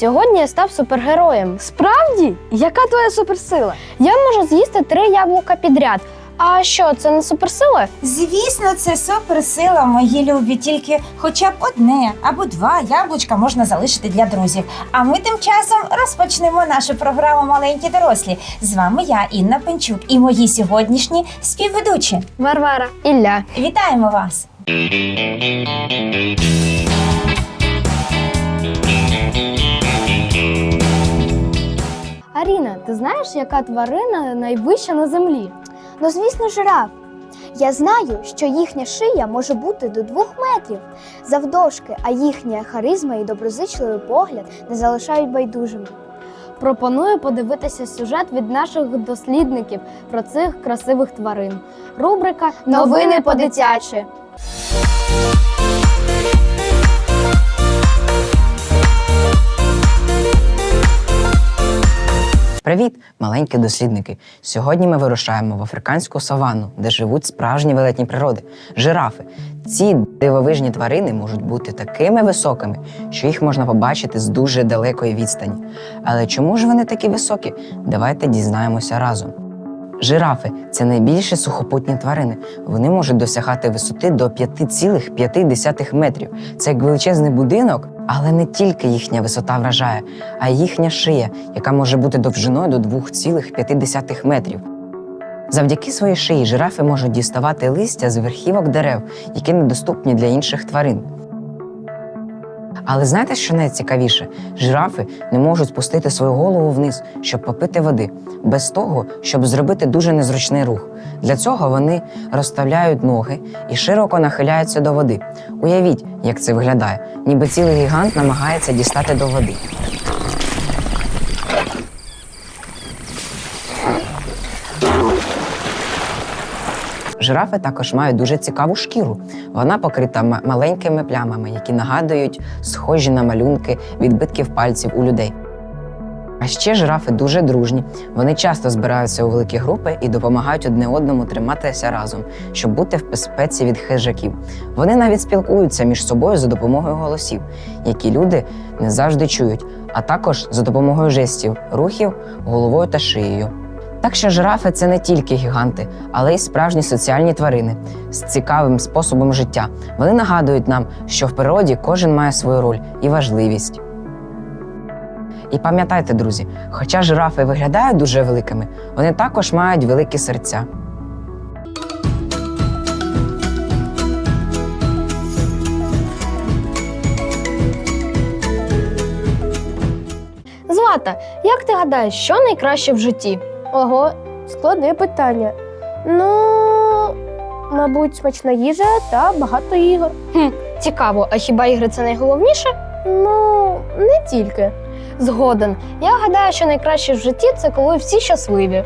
Сьогодні я став супергероєм. Справді? Яка твоя суперсила? Я можу з'їсти три яблука підряд. А що, це не суперсила? Звісно, це суперсила, мої любі. Тільки хоча б одне або два яблучка можна залишити для друзів. А ми тим часом розпочнемо нашу програму Маленькі дорослі. З вами я, Інна Пенчук, і мої сьогоднішні співведучі. Варвара. Ілля. Вітаємо вас! Аріна, ти знаєш, яка тварина найвища на землі? Ну, звісно, жираф. Я знаю, що їхня шия може бути до двох метрів завдовжки, а їхня харизма і доброзичливий погляд не залишають байдужими. Пропоную подивитися сюжет від наших дослідників про цих красивих тварин. Рубрика Новини по-дитячі». Привіт, маленькі дослідники! Сьогодні ми вирушаємо в африканську саванну, де живуть справжні велетні природи жирафи. Ці дивовижні тварини можуть бути такими високими, що їх можна побачити з дуже далекої відстані. Але чому ж вони такі високі? Давайте дізнаємося разом. Жирафи це найбільші сухопутні тварини. Вони можуть досягати висоти до 5,5 метрів. Це як величезний будинок, але не тільки їхня висота вражає, а й їхня шия, яка може бути довжиною до 2,5 метрів. Завдяки своїй шиї жирафи можуть діставати листя з верхівок дерев, які недоступні для інших тварин. Але знаєте, що найцікавіше? Жирафи не можуть спустити свою голову вниз, щоб попити води, без того, щоб зробити дуже незручний рух. Для цього вони розставляють ноги і широко нахиляються до води. Уявіть, як це виглядає, ніби цілий гігант намагається дістати до води. Жирафи також мають дуже цікаву шкіру. Вона покрита ма- маленькими плямами, які нагадують схожі на малюнки відбитків пальців у людей. А ще жирафи дуже дружні. Вони часто збираються у великі групи і допомагають одне одному триматися разом, щоб бути в безпеці від хижаків. Вони навіть спілкуються між собою за допомогою голосів, які люди не завжди чують, а також за допомогою жестів, рухів, головою та шиєю. Так що жирафи це не тільки гіганти, але й справжні соціальні тварини з цікавим способом життя. Вони нагадують нам, що в природі кожен має свою роль і важливість. І пам'ятайте, друзі, хоча жирафи виглядають дуже великими, вони також мають великі серця. Злата, як ти гадаєш, що найкраще в житті? Ого, складне питання. Ну, мабуть, смачна їжа та багато ігор. Хм, цікаво, а хіба ігри це найголовніше? Ну, не тільки. Згоден. Я гадаю, що найкраще в житті це коли всі щасливі.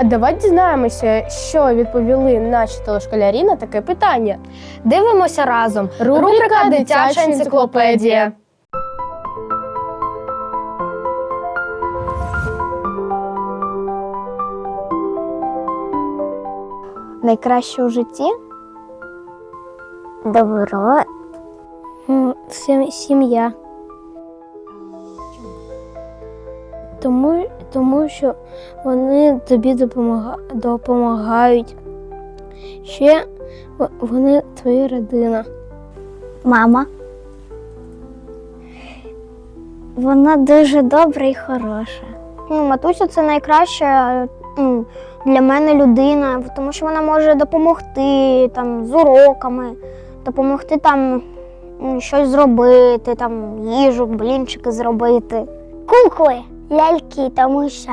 А давай дізнаємося, що відповіли наші телешколярі на таке питання. Дивимося разом. Рубрика «Дитяча енциклопедія». Найкраще у житті добро, сім'я. Тому, тому що вони тобі допомагають. Ще вони твоя родина. Мама. Вона дуже добра і хороша. Ну, матуся це найкраща для мене людина, тому що вона може допомогти там, з уроками, допомогти там щось зробити, там, їжу, блінчики зробити. Кукли, ляльки, тому що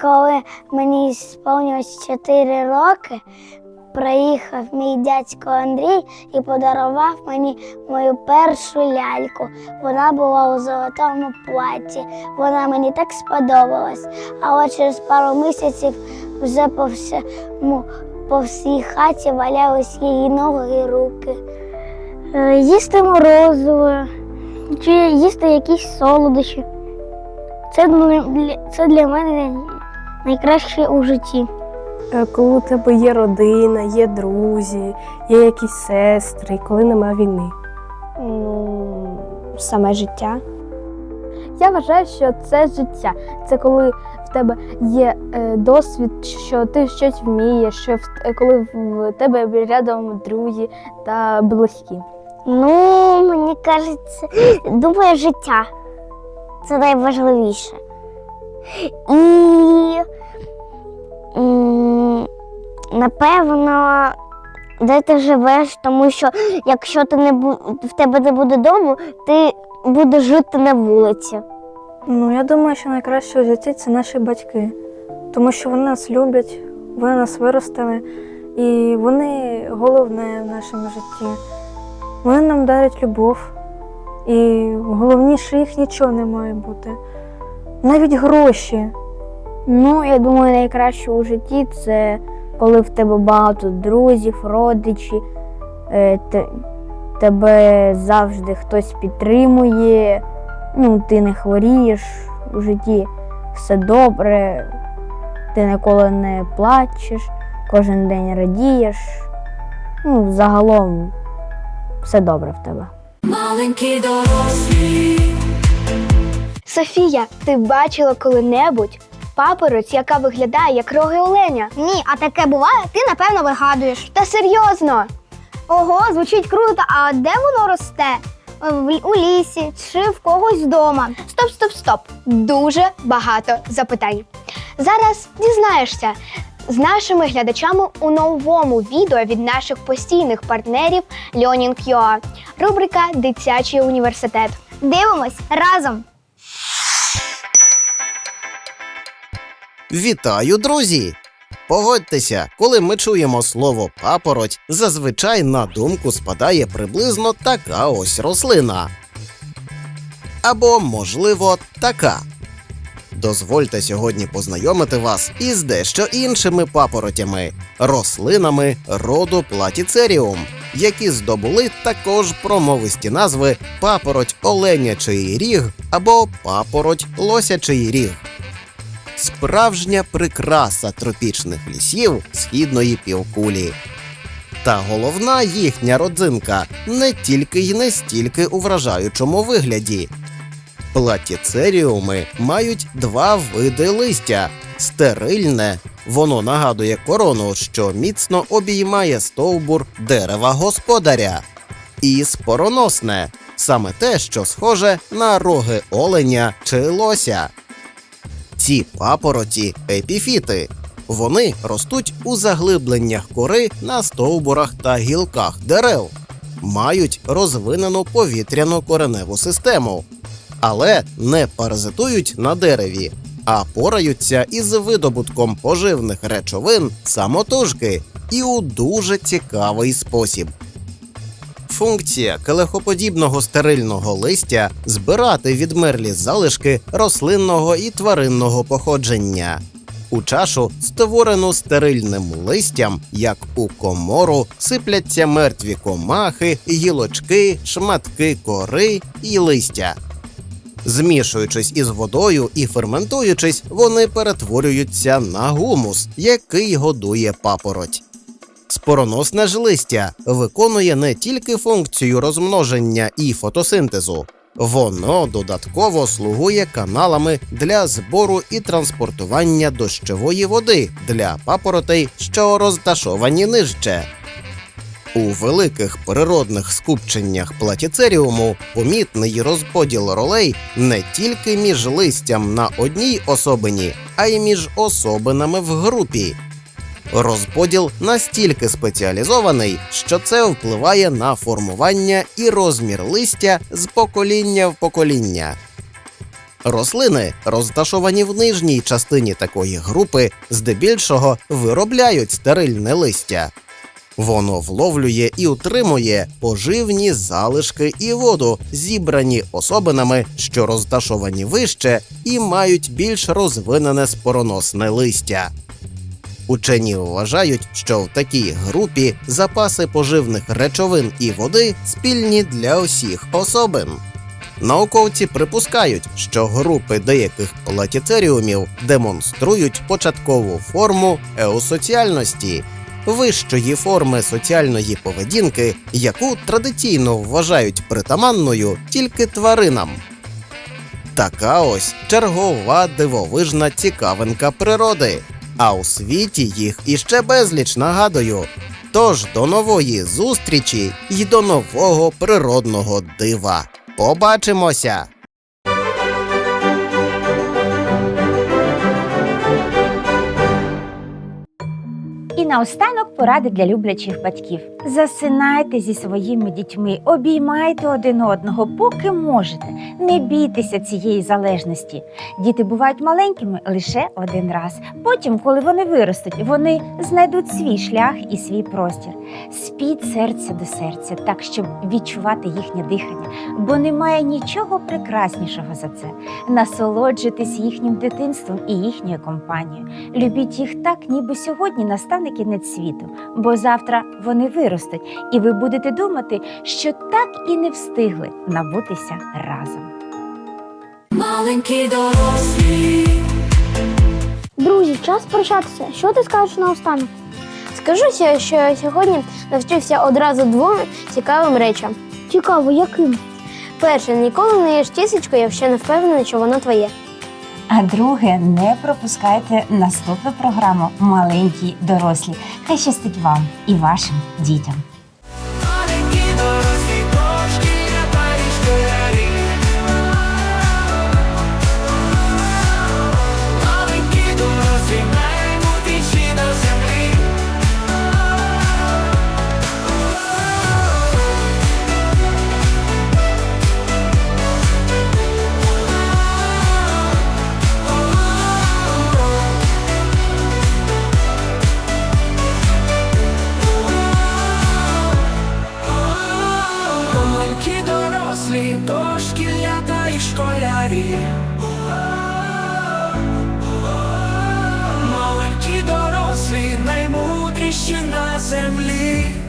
коли мені сповнилось 4 роки, приїхав мій дядько Андрій і подарував мені мою першу ляльку. Вона була у золотому платі. Вона мені так сподобалась. А от через пару місяців вже по, всьому, по всій хаті валялись її ноги і руки. Е, Їсти морозиво чи їсти якісь солодощі. Це для, це для мене найкраще у житті. Е, Коли у тебе є родина, є друзі, є якісь сестри, коли немає війни. Ну, саме життя. Я вважаю, що це життя. Це коли в тебе є е, досвід, що ти щось вмієш, що в, е, коли в тебе рядом друзі та близькі. Ну, мені кажеться, думаю, життя. Це найважливіше. І напевно, де ти живеш, тому що якщо ти не бу... в тебе не буде дому, ти будеш жити на вулиці. Ну, я думаю, що найкраще у житті це наші батьки, тому що вони нас люблять, вони нас виростили, і вони головне в нашому житті. Вони нам дарять любов, і головніше їх нічого не має бути. Навіть гроші. Ну, я думаю, найкраще у житті це коли в тебе багато друзів, родичів, е, тебе завжди хтось підтримує, ну, ти не хворієш у житті, все добре, ти ніколи не плачеш, кожен день радієш. Ну, загалом все добре в тебе. Софія, ти бачила коли-небудь папороць, яка виглядає як роги оленя? Ні, а таке буває, ти напевно вигадуєш. Та серйозно? Ого, звучить круто. А де воно росте? У лісі чи в когось вдома? Стоп, стоп, стоп. Дуже багато запитань. Зараз дізнаєшся з нашими глядачами у новому відео від наших постійних партнерів Learning.ua. Рубрика Дитячий університет. Дивимось разом. Вітаю, друзі! Погодьтеся, коли ми чуємо слово папороть, зазвичай на думку спадає приблизно така ось рослина. Або, можливо, така. Дозвольте сьогодні познайомити вас із дещо іншими папоротями рослинами роду платіцеріум, які здобули також промовисті назви папороть оленячий ріг або папороть лосячий ріг справжня прикраса тропічних лісів східної півкулі. Та головна їхня родзинка не тільки й не стільки у вражаючому вигляді. Платіцеріуми мають два види листя: стерильне, воно нагадує корону, що міцно обіймає стовбур дерева господаря, і спороносне саме те, що схоже на роги оленя чи лося. Ці папороті епіфіти. Вони ростуть у заглибленнях кори на стовбурах та гілках дерев, мають розвинену повітряну кореневу систему, але не паразитують на дереві, а пораються із видобутком поживних речовин самотужки і у дуже цікавий спосіб. Функція келехоподібного стерильного листя збирати відмерлі залишки рослинного і тваринного походження. У чашу, створену стерильним листям, як у комору, сипляться мертві комахи, гілочки, шматки кори і листя. Змішуючись із водою і ферментуючись, вони перетворюються на гумус, який годує папороть. Спороносне ж листя виконує не тільки функцію розмноження і фотосинтезу, воно додатково слугує каналами для збору і транспортування дощової води для папоротей, що розташовані нижче. У великих природних скупченнях платіцеріуму помітний розподіл ролей не тільки між листям на одній особині, а й між особинами в групі. Розподіл настільки спеціалізований, що це впливає на формування і розмір листя з покоління в покоління. Рослини, розташовані в нижній частині такої групи, здебільшого виробляють стерильне листя. Воно вловлює і утримує поживні залишки і воду, зібрані особинами, що розташовані вище і мають більш розвинене спороносне листя. Учені вважають, що в такій групі запаси поживних речовин і води спільні для усіх особин. Науковці припускають, що групи деяких платіцеріумів демонструють початкову форму еусоціальності, вищої форми соціальної поведінки, яку традиційно вважають притаманною тільки тваринам. Така ось чергова дивовижна цікавинка природи. А у світі їх іще безліч нагадую. Тож до нової зустрічі й до нового природного дива. Побачимося! І наостанок поради для люблячих батьків. Засинайте зі своїми дітьми, обіймайте один одного, поки можете. Не бійтеся цієї залежності. Діти бувають маленькими лише один раз. Потім, коли вони виростуть, вони знайдуть свій шлях і свій простір. Спіть серце до серця, так щоб відчувати їхнє дихання, бо немає нічого прекраснішого за це. Насолоджуйтесь їхнім дитинством і їхньою компанією. Любіть їх так, ніби сьогодні настане кінець світу, бо завтра вони виростуть, і ви будете думати, що так і не встигли набутися разом. Маленькі дорослі. Друзі, час прощатися. Що ти скажеш наостанок? Скажу, ся- що сьогодні навчився одразу двом цікавим речам. Цікаво, яким? Перше, ніколи не їж тісечко, якщо не впевнений, що воно твоє. А друге, не пропускайте наступну програму Маленькі дорослі. Хай щастить вам і вашим дітям. Дорослі, дошкілята і школярі. Маленькі дорослі, наймудріші на землі.